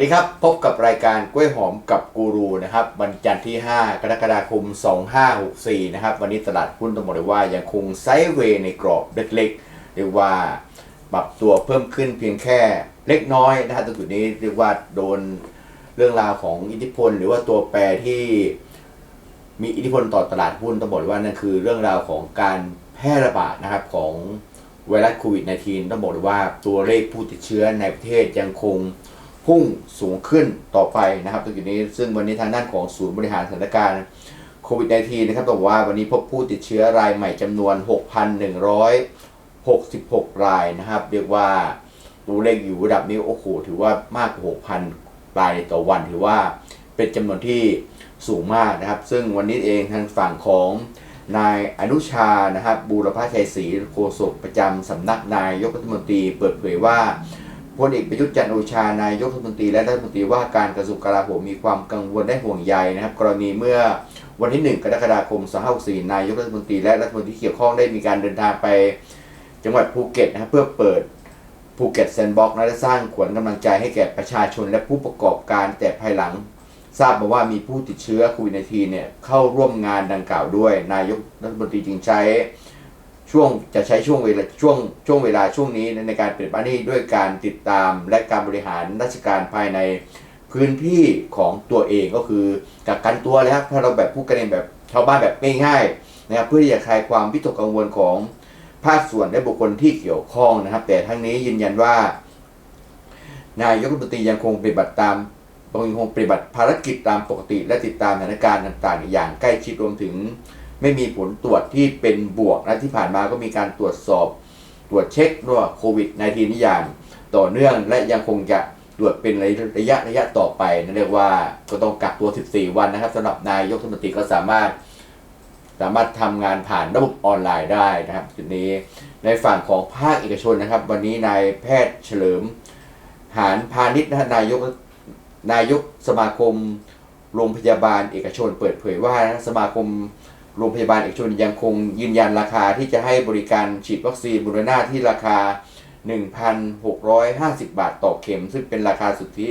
สวัสดีครับ พบกับรายการกล้วยหอมกับกูรูนะครับวันจันทร์ที่ 5 กรกฎาคม 2564 นะครับ วันนี้ตลาดหุ้นต้องบอกเลยว่ายังคงไซด์เวย์ในกรอบเล็กๆ เรียกว่าปรับตัวเพิ่มขึ้นเพียงแค่เล็กน้อยนะครับตรงจุดนี้เรียกว่าโดนเรื่องราวของอิทธิพล หรือว่าตัวแปรที่มีอิทธิพลต่อตลาดหุ้นต้องบอกว่านั่นคือเรื่องราวของการแพร่ระบาดนะครับของไวรัสโควิด -19 ต้องบอกเลยว่าตัวเลขผู้ติดเชื้อในประเทศยังคง พุ่งสูงขึ้นต่อไปนะครับตรงจุดนี้ซึ่งวันนี้ทางด้านของศูนย์บริหารสถานการณ์โควิด -19 นะครับบอกว่าวันนี้พบผู้ติดเชื้อรายใหม่จำนวน 6,166 รายนะครับ เรียกว่าตัวเลขอยู่ระดับนี้โอ้โหถือว่ามากกว่า 6,000 รายต่อวันถือว่าเป็นจำนวนที่สูงมากนะครับ ซึ่งวันนี้เองทางฝั่งของนายอนุชานะครับบูรพชัยศรีโฆษกประจำสำนักนายยกรัฐมนตรีเปิดเผยว่า พลเอกประยุทธ์จันทร์โอชานายกรัฐมนตรีและรัฐมนตรีว่าการกระทรวงกลาโหมมีความกังวลและห่วงใยนะครับ กรณีเมื่อวันที่ 1 กรกฎาคม 2564 นายกรัฐมนตรีและรัฐมนตรีเกี่ยวข้องได้มีการเดินทางไปจังหวัดภูเก็ตนะครับเพื่อเปิดภูเก็ตแซนด์บ็อกซ์และสร้างขวัญกำลังใจให้แก่ประชาชนและผู้ประกอบการแต่ภายหลังทราบมาว่ามีผู้ติดเชื้อโควิด -19 เนี่ยเข้าร่วมงานดังกล่าวด้วย นายกรัฐมนตรีจึงใช้ ช่วงจะใช้ช่วงเวลาช่วงช่วงเวลาช่วงนี้ในการเปลี่ยนบ้ารีด้วยการติดตามและการบริหารราชการภายในพื้นที่ของตัวเองก็คือกักกันตัวเลยครับถ้าเราแบบพูดกันเองแบบชาวบ้านแบบง่ายๆนะครับเพื่อที่จะคลายความวิตกกังวลของภาคส่วนและบุคคลที่เกี่ยวข้องนะครับ แต่ทั้งนี้ยืนยันว่า นายกรัฐมนตรียังคงปฏิบัติตามยังคงปฏิบัติภารกิจตามปกติ และติดตามสถานการณ์ต่างๆ อย่างใกล้ชิดรวมถึง ไม่มีผลตรวจที่เป็นบวกและที่ผ่านมาก็มีการตรวจสอบตรวจเช็คว่าโควิด -19 นี่อย่างต่อเนื่องและยังคงจะตรวจเป็นระยะระยะต่อไปนั่นเรียกว่าก็ต้องกักตัว 14 วันนะครับสำหรับนายกรัฐมนตรีก็สามารถ สามารถทำงานผ่านระบบออนไลน์ได้นะครับจุดนี้ในฝั่งของภาคเอกชนนะครับ วันนี้นายแพทย์เฉลิม หานพาณิชย์นะนายกนายกสมาคมโรงพยาบาลเอกชนเปิดเผยว่าสมาคม โรงพยาบาลเอกชนยังคงยืนยันราคาที่จะให้บริการฉีดวัคซีนบูรณาที่ราคา 1,650 บาทต่อเข็ม ซึ่งเป็นราคาสุทธิ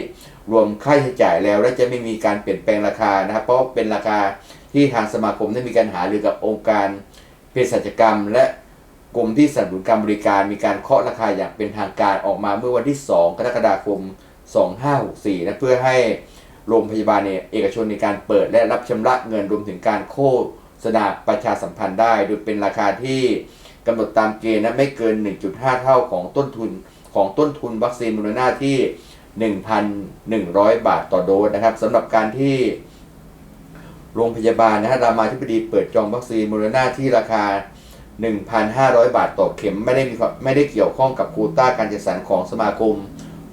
รวมค่าใช้จ่ายแล้ว และจะไม่มีการเปลี่ยนแปลงราคานะครับ เพราะเป็นราคาที่ทางสมาคมได้มีการหารือกับองค์การเภสัชกรรม และกรมที่สนับสนุนการบริการมีการเคาะราคาอย่างเป็นทางการออกมาเมื่อวันที่ 2 กรกฎาคม 2564 นะเพื่อให้โรงพยาบาลเนี่ยเอกชนในการเปิดและรับชำระเงินรวมถึงการโฆ ษณาประชาสัมพันธ์ได้ โดยเป็นราคาที่กำหนดตามเกณฑ์นะไม่เกิน 1.5 เท่าของต้นทุนของต้นทุนวัคซีนมูลค่าที่ 1,100 บาทต่อโดสนะครับสำหรับการที่โรงพยาบาลนะฮะรามาธิบดีเปิดจองวัคซีนมูลค่าที่ราคา 1,500 บาทต่อเข็มไม่ได้มีไม่ได้เกี่ยวข้องกับควต้าการจัดสรรของสมาคม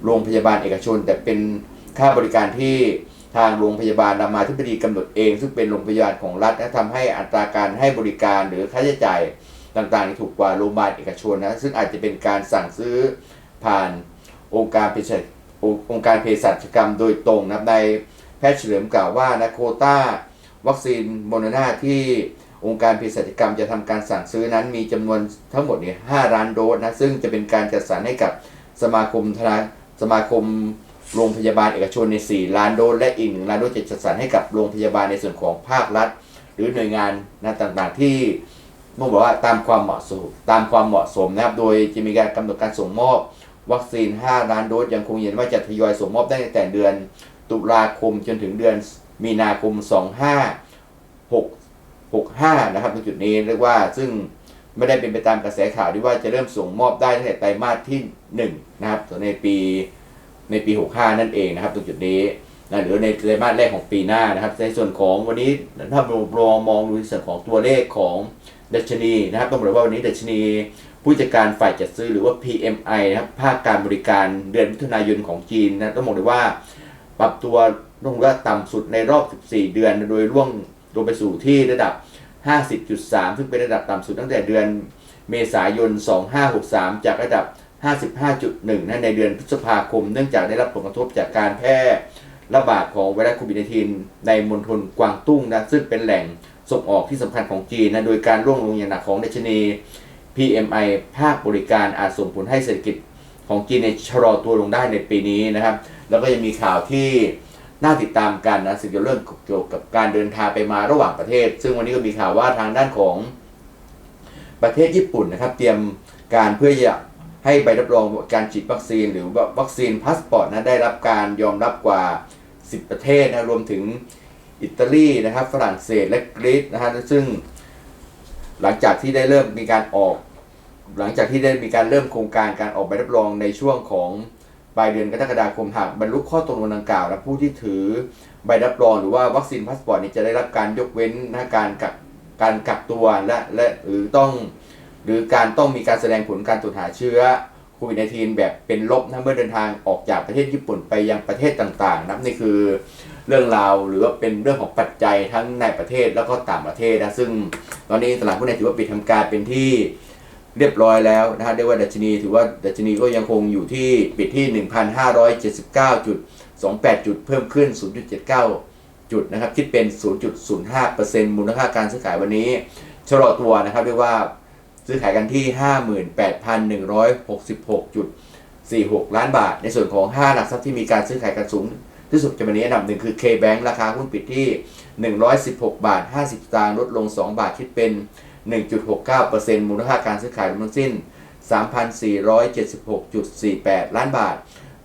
โรงพยาบาลเอกชน แต่เป็นค่าบริการที่ ทางโรงพยาบาลรามาธิบดีกำหนดเอง ซึ่งเป็นโรงพยาบาลของรัฐและทำให้อัตราการให้บริการหรือค่าใช้จ่ายต่างๆที่ถูกกว่าโรงพยาบาลเอกชนนะซึ่งอาจจะเป็นการสั่งซื้อผ่านองค์การเภสัชองค์การเภสัชกรรมโดยตรงนะในแพทย์เฉลิมกล่าวว่านะโควต้า วัคซีนโมโนนาที่องค์การเภสัชกรรมจะทำการสั่งซื้อนั้นมีจำนวนทั้งหมดเนี่ย5ล้านโดสนะซึ่งจะเป็นการจัดสรรให้กับสมาคมธนาสมาคม โรงพยาบาลเอกชนใน 4 ล้านโดสและอีก1ล้านโดสจะจัดสรรให้กับโรงพยาบาลในส่วนของภาครัฐ หรือหน่วยงานนะต่างๆที่ต้องบอกว่าตามความเหมาะสมตามความเหมาะสมนะครับ โดยจะมีการกำหนดการส่งมอบ วัคซีน 5 ล้านโดสยังคงยืนว่าจะทยอยส่งมอบได้ตั้งแต่เดือนตุลาคมจนถึงเดือนมีนาคม 25 65 นะครับในจุดนี้เรียกว่าซึ่งไม่ได้เป็นไปตามกระแสข่าวที่ว่าจะเริ่มส่งมอบได้ตั้งแต่ไตรมาสที่ 1 นะครับในปี ในปี 65 นั่นเองนะครับ ตรงจุดนี้นะหรือในไตรมาสแรกของปีหน้านะครับ ในส่วนของวันนี้ถ้าเราลองมองดูในส่วนของตัวเลขของดัชนีนะครับ ต้องบอกเลยว่าวันนี้ดัชนีผู้จัดการฝ่ายจัดซื้อหรือว่า PMI นะครับภาคการบริการเดือนมิถุนายนของจีนนะต้องบอกเลยว่า ปรับตัวลงว่าต่ำสุดในรอบ 14 เดือน โดยร่วงลงไปสู่ที่ระดับ 50.3 ซึ่งเป็นระดับต่ำสุดตั้งแต่เดือนเมษายน 2563 จากระดับ 55.1นะในเดือนพฤษภาคม เนื่องจากได้รับผลกระทบจากการแพร่ระบาดของไวรัสโควิด -19 ในมณฑลกวางตุ้งนะซึ่งเป็นแหล่งส่งออกที่สำคัญของจีนนะโดยการร่วงลงอย่างหนักของดัชนี PMI ภาคบริการอาจส่งผลให้เศรษฐกิจของจีนในชะลอตัวลงได้ในปีนี้นะครับ แล้วก็ยังมีข่าวที่น่าติดตามกันนะสิ่งเกี่ยวเรื่องเกี่ยวกับการเดินทางไปมาระหว่างประเทศ ซึ่งวันนี้ก็มีข่าวว่าทางด้านของประเทศญี่ปุ่นนะครับ เตรียมการเพื่อจะ ให้ใบรับรองการฉีดวัคซีน หรือวัคซีนพาสปอร์ตนะได้รับการยอมรับกว่า 10 ประเทศนะรวมถึงอิตาลีนะครับฝรั่งเศสและกรีซนะฮะซึ่ง หลังจากที่ได้เริ่มมีการออก หลังจากที่ได้มีการเริ่มโครงการการออกใบรับรองในช่วงของปลายเดือนกรกฎาคมหากบรรลุข้อตกลงดังกล่าวและผู้ที่ถือใบรับรองหรือว่าวัคซีนพาสปอร์ตนี้จะได้รับการยกเว้นนะการกักการกักตัวและและหรือต้อง หรือการต้องมีการแสดงผลการตรวจหาเชื้อโควิด -19 แบบเป็นลบนะเมื่อเดินทางออกจากประเทศญี่ปุ่นไปยังประเทศต่างๆนับนี่คือเรื่องราวหรือว่าเป็นเรื่องของปัจจัยทั้งในประเทศแล้วก็ต่างประเทศนะซึ่งตอนนี้ตลาดหุ้นเนี่ยถือว่าปิดทำการเป็นที่เรียบร้อยแล้วนะฮะเรียกว่าดัชนี ถือว่าดัชนีก็ยังคงอยู่ที่ปิดที่ 1,579.28 จุด เพิ่มขึ้น 0.79 จุดนะครับคิดเป็น 0.05%มูลค่าการซื้อขายวันนี้ชะลอตัวนะครับเรียกว่า ซื้อขายกันที่ 58,166.46 ล้านบาท ในส่วนของ 5 หลักทรัพย์ที่มีการซื้อขายกันสูงที่สุดในวันนี้อันดับหนึ่งคือ K-Bank ราคาหุ้นปิดที่ 116 บาท 50สตางค์ลดลง 2 บาทคิดเป็น 1.69%มูลค่าการซื้อขายรวมทั้งสิ้น 3,476.48 ล้านบาท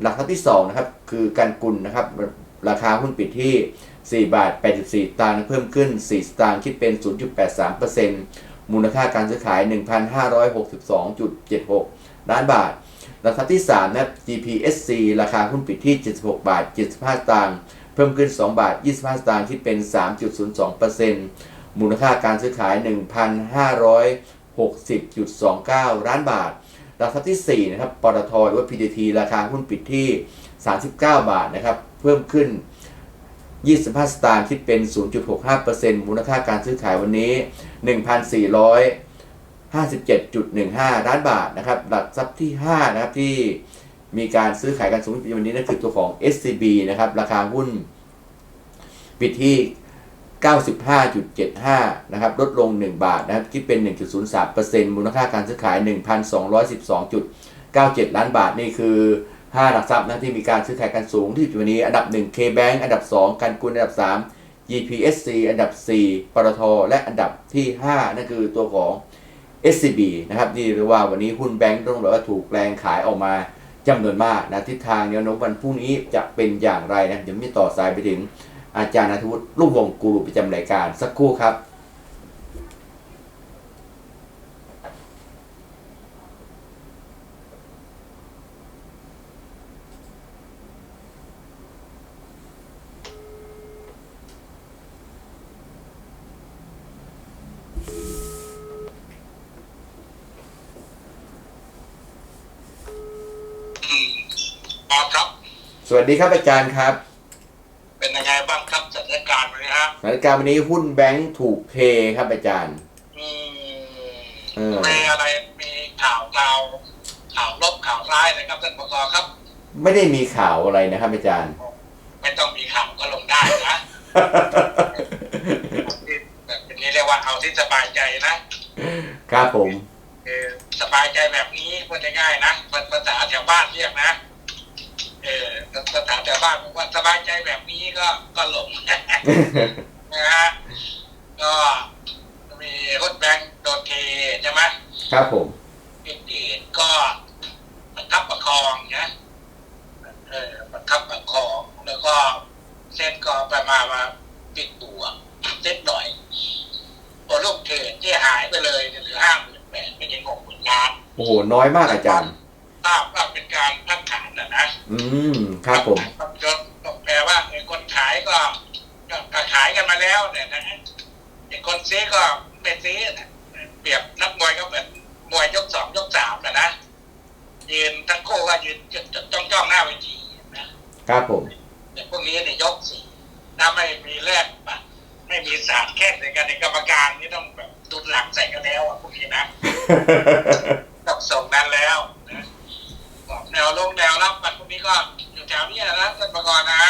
หลักทรัพย์ที่2นะครับคือกันกุลนะครับราคาหุ้นปิดที่ 4 บาท 84สตางค์เพิ่มขึ้น 4 สตางค์คิดเป็น 0.83% มูลค่าการซื้อขาย 1,562.76 ล้านบาทรัพย์ที่ 3 นะ GPSC ราคาหุ้นปิดที่ 76 บาท 75 สตางค์ เพิ่มขึ้น 2 บาท 25 สตางค์ คิดเป็น 3.02%มูลค่าการซื้อขาย 1,560.29 ล้านบาทรัพย์ที่ 4 นะครับ ปตทหรือว่า PTT ราคาหุ้นปิดที่ 39 บาทนะครับ เพิ่มขึ้น 25 สตางค์คิดเป็น 0.65%มูลค่าการซื้อขายวันนี้ 1,457.15 ล้านบาทนะครับ หลักทรัพย์ที่ 5 นะครับที่มีการซื้อขายกันสูงสุดในวันนี้นั่นคือตัวของ SCB นะครับ ราคาหุ้นปิดที่ 95.75 นะครับ ลดลง 1 บาทนะครับ คิดเป็น 1.03%มูลค่าการซื้อขาย 1,212.97 ล้านบาทนี่คือ 5 หลักทรัพย์นะที่มีการซื้อขายกันสูงที่วันนี้ อันดับ 1 K-Bank อันดับ 2กันกุลอันดับ 3 GPSC อันดับ 4 ปตท และอันดับที่ 5 นั่นคือตัวของ SCB นะครับนี่เรียกว่าวันนี้หุ้นแบงก์ต้องบอกว่าถูกแรงขายออกมาจำนวนมากนะทิศทางแนวโน้มวันพรุ่งนี้จะเป็นอย่างไรนะเดี๋ยวมีต่อสายไปถึงอาจารย์นทวุฒิรุ่งวงกูประจำรายการสักครู่ครับ อืมอ๋อครับ ส วัสดีครับอาจารย์ครับ เป็นยังไงบ้างครับสถานการณ์วันนี้ครับสถานการณ์วันนี้หุ้นแบงก์ถูกเทครับอาจารย์อืมเออมีอะไรมีข่าวข่าวข่าวลบข่าวร้ายนะครับท่านปกครับ ไม่ได้มีข่าวอะไรนะครับอาจารย์ ไม่ต้องมีข่าวก็ลงได้นะแบบนี้เรียกว่าเอาที่สบายใจนะครับผมเออสบายใจแบบนี้พูดง่ายๆนะภาษาแถวบ้านเรียกนะ เออภาษาแถวบ้านบอกว่าสบายใจแบบนี้ก็ก็ลงนะฮะก็มีรถแบงค์โดนเทใช่ไหมครับผมปิดเดทก็ประคับประคองนะเออประคับประคองแล้วก็เซ็ตก็ไปมามาปิดตัวเซ็ตหน่อยตัวลูกเทรดที่หายไปเลยเหลือห้าหมื่นแปดไม่ใช่หกหมื่นล้านโอ้โหน้อยมากอาจารย์ทราบว่าเป็นการพักฐา นนะนะอืมครับผมจนแปลว่าไอ้คนขายก็ก็ก็ขายกันมาแล้วเนี่ยนะฮะไอ้คนซื้อก็ไม่ซื้อนะเปรียบนักมวยก็เหมือนมวยยกสองยกสามนะนะยืนทั้งคู่ก็ยืนจ้องจ้องๆหน้าเวทีนะครับผมแต่พวกนี้เนี่ยยกสี่ถ้าไม่มีแลกปะไม่มีสามแข้งในกันในกรรมการนี่ต้องแบบตุนหลังใส่กันแล้วอะพวกนี้นะต้องส่งนั้นแล้วนะบอก แนวลงแนวรับมันพวกนี้ก็อยู่แถวเนี้ยนะท่านประกรณ์นะ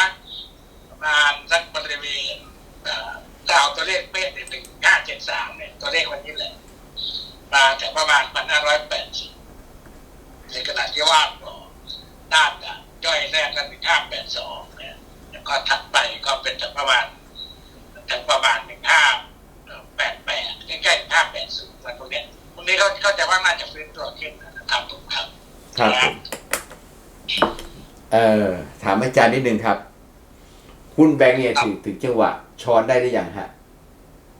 ประมาณสักบริเวณเอ่อถ้าเอาตัวเลขเป๊ะหนึ่งห้าเจ็ดสามเนี่ยตัวเลขวันนี้แหละมาจากประมาณพันห้าร้อยแปดสิบในขณะที่ว่าก็ด้านกับย่อยแรกก็หนึ่งห้าแปดสองเนี่ยแล้วก็ถัดไปก็เป็นจากประมาณจากประมาณหนึ่งห้าแปดแปดใกล้ๆห้าแปดศูนย์อะไรพวกเนี้ยพวกนี้เขาเข้าใจว่าน่าจะฟื้นตัวขึ้นนะครับผมครับครับ เออถามอาจารย์นิดนึงครับ หุ้นแบงก์เนี่ยถึงถึงจังหวะช้อนได้หรือยังฮะ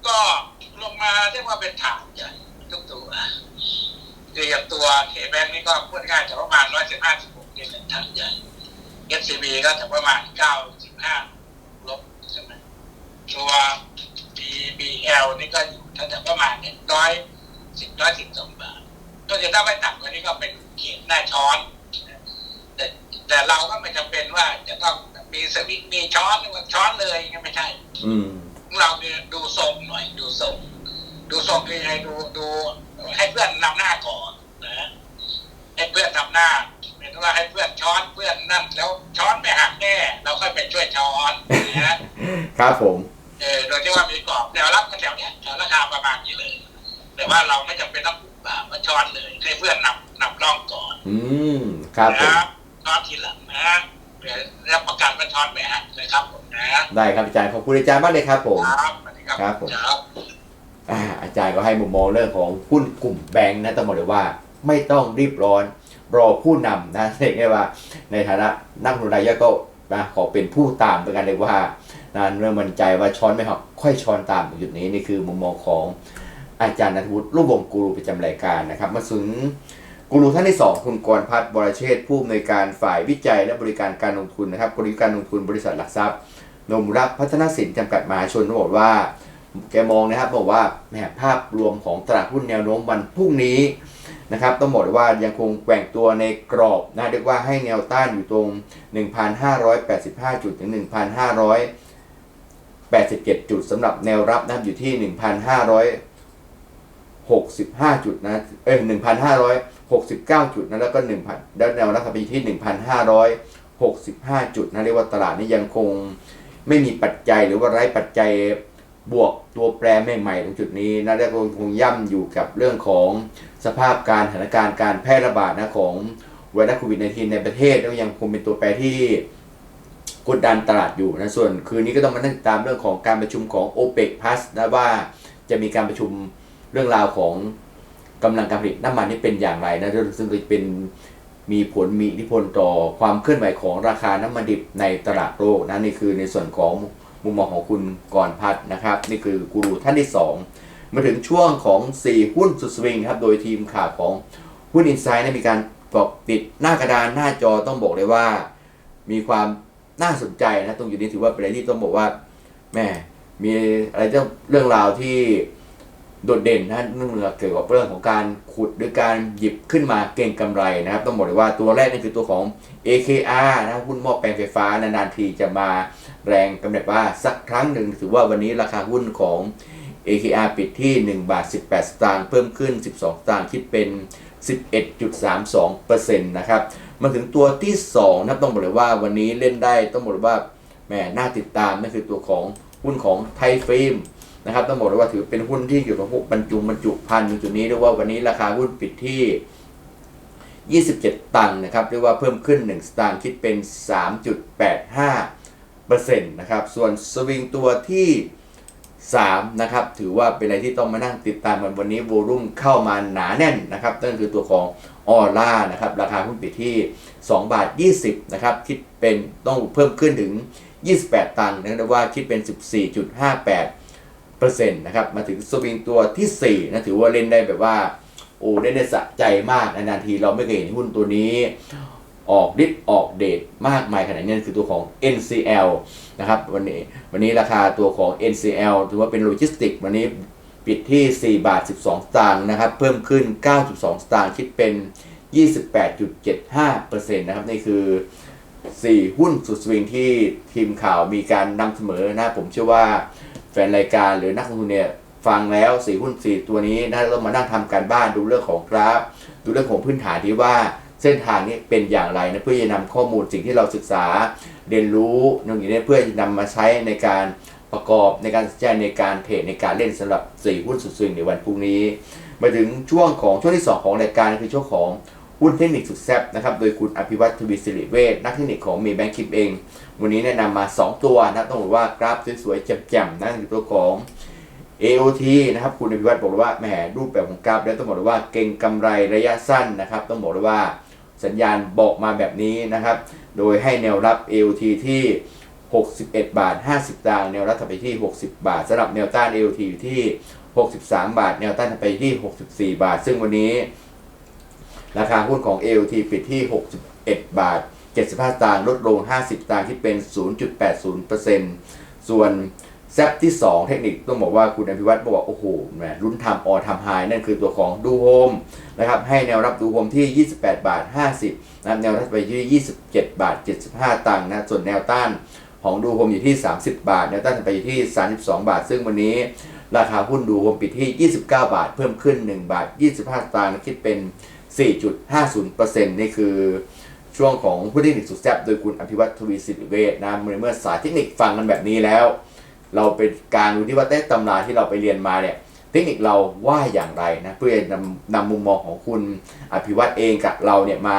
ก็ลงมาเรียกว่าเป็นฐานใหญ่ทุกตัวคืออย่างตัวเคแบงก์นี่ก็พูดง่ายๆจะประมาณร้อยสิบห้าสิบหกเป็นฐานใหญ่เอสซีบีก็จะประมาณเก้าสิบห้าลบใช่ไหมตัว BBL นี่ก็อยู่ถ้าจะประมาณเนี่ยร้อยสิบร้อยสิบสองบาท ก็จะถ้าไม่ต่ำกว่านี้ก็เป็นเขียนหน้าช้อน แต่แต่เราก็ไม่จำเป็นว่าจะต้องมีสวิตช์มีช้อนหรือว่าช้อนเลยก็ไม่ใช่ อืมเราเนี่ยดูทรงหน่อยดูทรงดูทรงคือให้ดูดูให้เพื่อนนำหน้าก่อนนะให้เพื่อนนำหน้าเป็นว่าให้เพื่อนช้อนเพื่อนนั่นแล้วช้อนไม่หักแน่เราค่อยไปช่วยช้อนนะครับผมเออโดยที่ว่ามีกรอบแนวรับกันแถวเนี้ยแถวราคาประมาณนี้เลย แต่ว่าเราไม่จำเป็นต้องปลูกป่ามาช้อนเลยให้เพื่อนนำนำร่องก่อน อืมครับผม นะช้อนทีหลังนะเดี๋ยวรับประกันว่าช้อนไม่หักนะครับผมนะได้ครับอาจารย์ขอบคุณอาจารย์มากเลยครับผมครับสวัสดีครับครับผมครับอ่าอาจารย์ก็ให้มุมมองเรื่องของหุ้นกลุ่มแบงค์นะต้องบอกเลยว่าไม่ต้องรีบร้อนรอผู้นำนะเรียกได้ว่า ในฐานะนักลงทุนรายย่อยก็นะขอเป็นผู้ตามด้วยกันเลยว่านะเริ่มมั่นใจว่าช้อนไม่หักค่อยช้อนตามตรงจุดนี้นี่คือมุมมองของอาจารย์นัทวุฒิรูปวงศ์กูรูประจำรายการนะครับ มาถึง กูรูท่านที่สองคุณกรพัฒน์บรเชษผู้อำนวยการฝ่ายวิจัยและบริการการลงทุนนะครับบริการลงทุนบริษัทหลักทรัพย์นมรักพัฒนสินจำกัดมหาชนบอกว่า แกมองนะครับบอกว่าแหมภาพรวมของตลาดหุ้นแนวโน้มวันพรุ่งนี้นะครับต้องบอกว่ายังคงแกว่งตัวในกรอบนะเรียกว่าให้แนวต้านอยู่ตรง 1,585 จุดถึง 1,587 จุดสำหรับแนวรับนะครับอยู่ที่ 1,565 จุดนะเอ้ย 69 จุดนะแล้วก็1,000แล้วแนวรับอยู่ที่ 1,565 จุดนะเรียกว่าตลาดนี้ยังคงไม่มีปัจจัยหรือว่าไร้ปัจจัยบวกตัวแปรใหม่ๆตรงจุดนี้นะแล้วก็คงย่ำอยู่กับเรื่องของสภาพการสถานการณ์การแพร่ระบาดนะของไวรัสโควิด -19 ในประเทศแล้วยังคงเป็นตัวแปรที่กดดันตลาดอยู่นะส่วนคืนนี้ก็ต้องมาติดตามเรื่องของการประชุมของ o p e c Plus นะว่าจะมีการประชุมเรื่องราวของ กำลังการผลิตน้ำมันนี่เป็นอย่างไรนะซึ่งเป็นมีผลมีอิทธิพลต่อความเคลื่อนไหวของราคาน้ำมันดิบในตลาดโลกนะนี่คือในส่วนของมุมมองของคุณกรพัฒนะครับ นี่คือกูรูท่านที่ 2 มาถึงช่วงของ 4 หุ้นสุดสวิงครับโดยทีมข่าวของหุ้นอินไซด์มีการปกปิดหน้ากระดานหน้าจอต้องบอกเลยว่า มีความน่าสนใจนะตรงจุดนี้ถือว่าเป็นอะไรที่ต้องบอกว่าแม่มีอะไรเรื่องเรื่องราวที่ โดดเด่นนะเรื่องเกี่ยวกับเรื่องของการขุดหรือการหยิบขึ้นมาเก่งกำไรนะครับ ต้องบอกเลยว่าตัวแรกนี่คือตัวของ AKR นะหุ้นหม้อแปลงไฟฟ้านานๆทีจะมาแรงกำเนิดว่าสักครั้งหนึ่งถือว่าวันนี้ราคาหุ้นของ AKR ปิดที่ 1 บาท 18 สตางค์เพิ่มขึ้น 12 สตางค์คิดเป็น 11.32%นะครับ มาถึงตัวที่2นะครับต้องบอกเลยว่าวันนี้เล่นได้ต้องบอกเลยว่าแหมน่าติดตามนั่นคือตัวของหุ้นของไทยฟิล์ม นะครับต้องบอกเลยว่าถือเป็นหุ้นที่เกี่ยวกับพวกบรรจุบรรจุภัณฑ์อยู่จุดนี้เรียกว่าวันนี้ราคาหุ้นปิดที่ 27 ตังค์นะครับเรียกว่าเพิ่มขึ้น 1 สตางค์คิดเป็น 3.85เปอร์เซ็นต์นะครับส่วนสวิงตัวที่ 3 นะครับถือว่าเป็นอะไรที่ต้องมานั่งติดตามกันวันนี้โวลุ่มเข้ามาหนาแน่นนะครับนั่นคือตัวของออร่านะครับราคาหุ้นปิดที่ 2 บาท 20นะครับคิดเป็นต้องเพิ่มขึ้นถึง 28 ตังค์นะเรียกว่าคิดเป็น 14.58 ปอร์เซ็นต์นะครับมาถึงสวิงตัวทีสี่4นะถือว่าเล่นได้แบบว่าโอ้ได้ได้สะใจมากนานๆทีเราไม่เคยเห็นหุ้นตัวนี้ ออกดิสออกเดทมากมายขนาดนี้คือตัวของ NCL นะครับวันนี้วันนี้ราคาตัวของ NCL ถือว่าเป็นโลจิสติกวันนี้ปิดที่ 4 บาท 12 สตางค์นะครับ เพิ่มขึ้น 9.2 สตางค์คิดเป็น 28.75%นะครับ นี่คือ 4 หุ้นสุดสวิงที่ทีมข่าวมีการนำเสมอนะ ผมเชื่อว่า แฟนรายการหรือนักลงทุนเนี่ยฟังแล้ว4หุ้น4ตัวนี้น่าจะต้องมานั่งทำการบ้านดูเรื่องของกราฟ ดูเรื่องของพื้นฐานที่ว่าเส้นทางนี้เป็นอย่างไรนะเพื่อจะนำข้อมูลสิ่งที่เราศึกษา เรียนรู้ตรงนี้เพื่อจะนำมาใช้ในการประกอบในการตัดสินในการเทรดในการเล่นสำหรับ4หุ้นสุดสวิงในวันพรุ่งนี้ มาถึงช่วงของช่วงที่ 2 ของรายการคือช่วงของ หุ้นเทคนิคสุดแซ่บนะครับโดยคุณอภิวัตทวีสิริเวชนักเทคนิคของเมย์แบงค์คิปเอง วันนี้แนะนำมา 2 ตัวนะต้องบอกว่ากราฟสวยๆแจ่มๆนั่นคือตัวของ AOT นะครับคุณอภิวัตบอกว่าแหมรูปแบบของกราฟแล้วต้องบอกเลยว่าเก่งกำไรระยะสั้นนะครับต้องบอกเลยว่าสัญญาณบอกมาแบบนี้นะครับ โดยให้แนวรับ AOT ที่ 61 บาท 50ตางค์แนวรับถัดไปที่ 60 บาทสำหรับแนวต้าน AOT อยู่ที่ 63 บาท แนวต้านถัดไปที่ 64 บาท ซึ่งวันนี้ ราคาหุ้นของ AOT ปิดที่ 61 บาท 75ตางค์ลดลง 50ตางค์ที่เป็น 0.80%ส่วนแซปที่ 2 เทคนิคต้องบอกว่าคุณอภิวัตบอกว่า โอ้โหแหมรุ่นทำออทำไฮนั่นคือตัวของดูโฮมนะครับให้แนวรับดูโฮมที่ 28 บาท 50นะแนวรับไปที่ 27 บาท 75 ตังค์นะส่วนแนวต้านของดูโฮมอยู่ที่ 30 บาท แนวต้านไปอยู่ที่ 32 บาท ซึ่งวันนี้ ราคาหุ้นดูโฮมปิดที่ 29 บาท เพิ่มขึ้น 1 บาท 25 ตังค์คิดเป็น 4.50%นี่คือช่วงของผู้เทคนิคสุดแซ่บโดยคุณอภิวัตทวีสิริเวชนะเมื่อเมื่อสายเทคนิคฟังกันแบบนี้แล้ว เราเป็นการดูที่ว่าได้ตำราที่เราไปเรียนมาเนี่ยเทคนิคเราว่าอย่างไรนะเพื่อนำนำมุมมองของคุณอภิวัตเองกับเราเนี่ยมา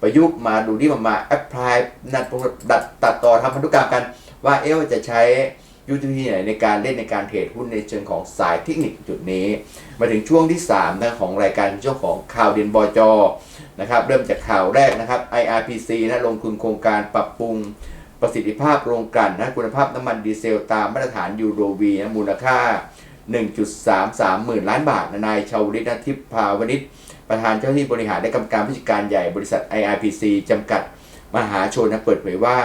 ประยุกต์มาดูที่มันมาแอพพลายนัดดัดตัดต่อทำพันธุกรรมกันว่าเอ๊ะจะใช้ ยุทธวิธีไหนในการเล่นในการเทรดหุ้นในเชิงของสายเทคนิคจุดนี้ มาถึงช่วงที่3นะของรายการช่วงของข่าวเด่นบจนะครับเริ่มจากข่าวแรกนะครับ IRPC นะลงทุนโครงการปรับปรุงประสิทธิภาพโรงกลั่นนะคุณภาพน้ำมันดีเซลตามมาตรฐานยูโรวีนะมูลค่า 1.33 หมื่นล้านบาทนายชาวลิตนทิพภาวนิชประธานเจ้าหน้าที่บริหารและกรรมการผู้จัดการใหญ่บริษัท IRPC จำกัดมหาชนนะเปิดเผยว่า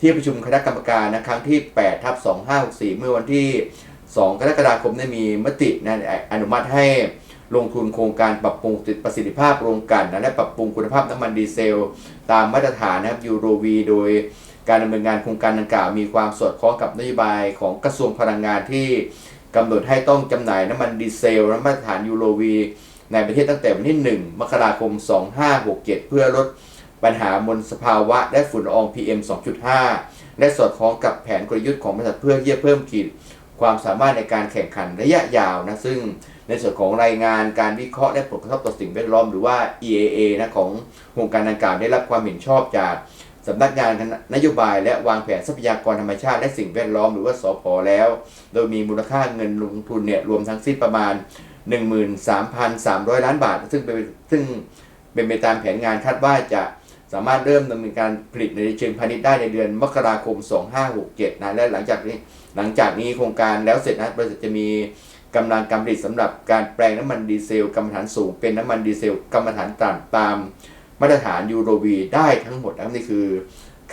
ที่ประชุมคณะกรรมการนะครั้งที่8ทับ2564 เมื่อวันที่ 2 กรกฎาคมได้มีมตินะอนุมัติให้ลงทุนโครงการปรับปรุงประสิทธิภาพโรงกลั่นนะและปรับปรุงคุณภาพน้ำมันดีเซล ตามมาตรฐานนะครับยูโรวีโดยการดำเนินงานโครงการดังกล่าวมีความสอดคล้องกับนโยบายของกระทรวงพลังงานที่กำหนดให้ต้องจำหน่ายน้ำมันดีเซลและมาตรฐานยูโรวีในประเทศตั้งแต่วันที่ 1 มกราคม 2567 เพื่อลด ปัญหามลสภาวะและฝุ่นละออง PM 2.5 และสอดคล้องกับแผนกลยุทธ์ของบริษัทเพื่อที่จะเพิ่มขีดความสามารถในการแข่งขันระยะยาวนะซึ่งในส่วนของรายงานการวิเคราะห์และผลกระทบต่อสิ่งแวดล้อมหรือว่า EAA นะของโครงการดังกล่าวได้รับความเห็นชอบจากสำนักงานนโยบายและวางแผนทรัพยากรธรรมชาติและสิ่งแวดล้อมหรือว่าสพแล้ว โดยมีมูลค่าเงินลงทุนเนี่ยรวมทั้งสิ้นประมาณ 13,300 ล้านบาท ซึ่งเป็นซึ่งเป็นไปตามแผนงานคาดว่าจะ สามารถเริ่มดำเนินการผลิตในเชิงพาณิชย์ได้ในเดือนมกราคม 2567 นะและหลังจากนี้หลังจากนี้โครงการแล้วเสร็จนะบริษัทจะมีกำลังการผลิตสำหรับการแปลงน้ำมันดีเซลกรรมฐานสูง เป็นน้ำมันดีเซลกรรมฐานต่ำตามมาตรฐานยูโรวีได้ทั้งหมดนะครับนี่คือ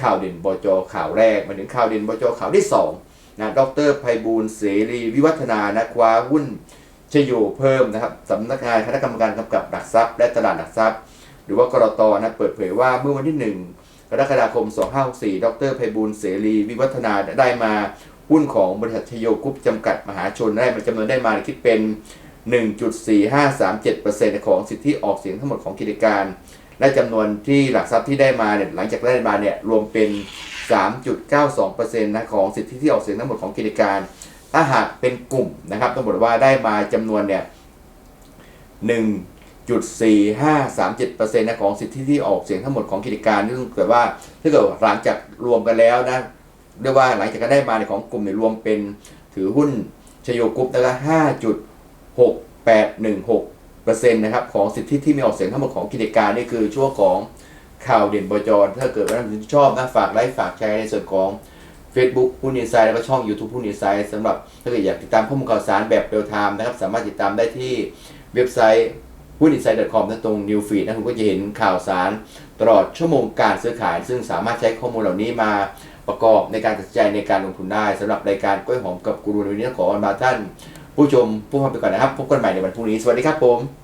ข่าวเด่นบจข่าวแรกมาถึงข่าวเด่นบจข่าวที่2นะดรไพบูลย์เสรีวิวัฒนานะคว้าหุ้นชโยเพิ่มนะครับสำนักงานคณะกรรมการกำกับหลักทรัพย์ และตลาดหลักทรัพย์ หรือว่ากรตนะเปิดเผยว่าเมื่อวันที่ 1 กรกฎาคม 2564 ดรไพบูลเสรีวิวัฒนาได้มาหุ้นของบริษัทชโยกรุ๊ปจำกัดมหาชนได้มาจำนวนได้มาคิดเป็น 1.4537%ของสิทธิออกเสียงทั้งหมดของกิจการ และจำนวนที่หลักทรัพย์ที่ได้มาเนี่ยหลังจากได้มาเนี่ยรวมเป็น 3.92%นะของสิทธิที่ออกเสียงทั้งหมดของกิจการ ถ้าหากเป็นกลุ่มนะครับต้องบอกว่าได้มาจำนวนเนี่ย 1.4537%นต์นะของสิทธิที่ออกเสียงทั้งหมดของกิจการนี่ต้องเกิดว่าถ้าเกิดหลังจากรวมกันแล้วนะเรียกว่าหลังจากได้มาในของกลุ่มเนี่ยรวมเป็นถือหุ้นชโยกรุ๊ปนะครับ5.6816เปอร์เซ็นต์นะครับของสิทธิที่มีออกเสียงทั้งหมดของกิจการนี่คือช่วงของข่าวเด่นบจร ถ้าเกิดว่าท่านชอบนะฝากไลค์ฝากแชร์ในส่วนของ Facebook หุ้นอินไซด์แล้วก็ช่อง YouTube หุ้นอินไซด์สำหรับถ้าเกิดอยากติดตามข้อมูลข่าวสารแบบเรียลไทม์นะครับสามารถติดตามได้ที่เว็บไซต์ หุ้นอินไซด์คอมนะตรงนิวฟีดนะคุณก็จะเห็นข่าวสารตลอดชั่วโมงการซื้อขาย ซึ่งสามารถใช้ข้อมูลเหล่านี้มาประกอบในการตัดสินใจในการลงทุนได้สำหรับรายการกล้วยหอมกับกูรูในวันนี้ขออนุญาตท่าน ผู้ชมผู้ฟังไปก่อนนะครับ พบกันใหม่ในวันพรุ่งนี้ สวัสดีครับผม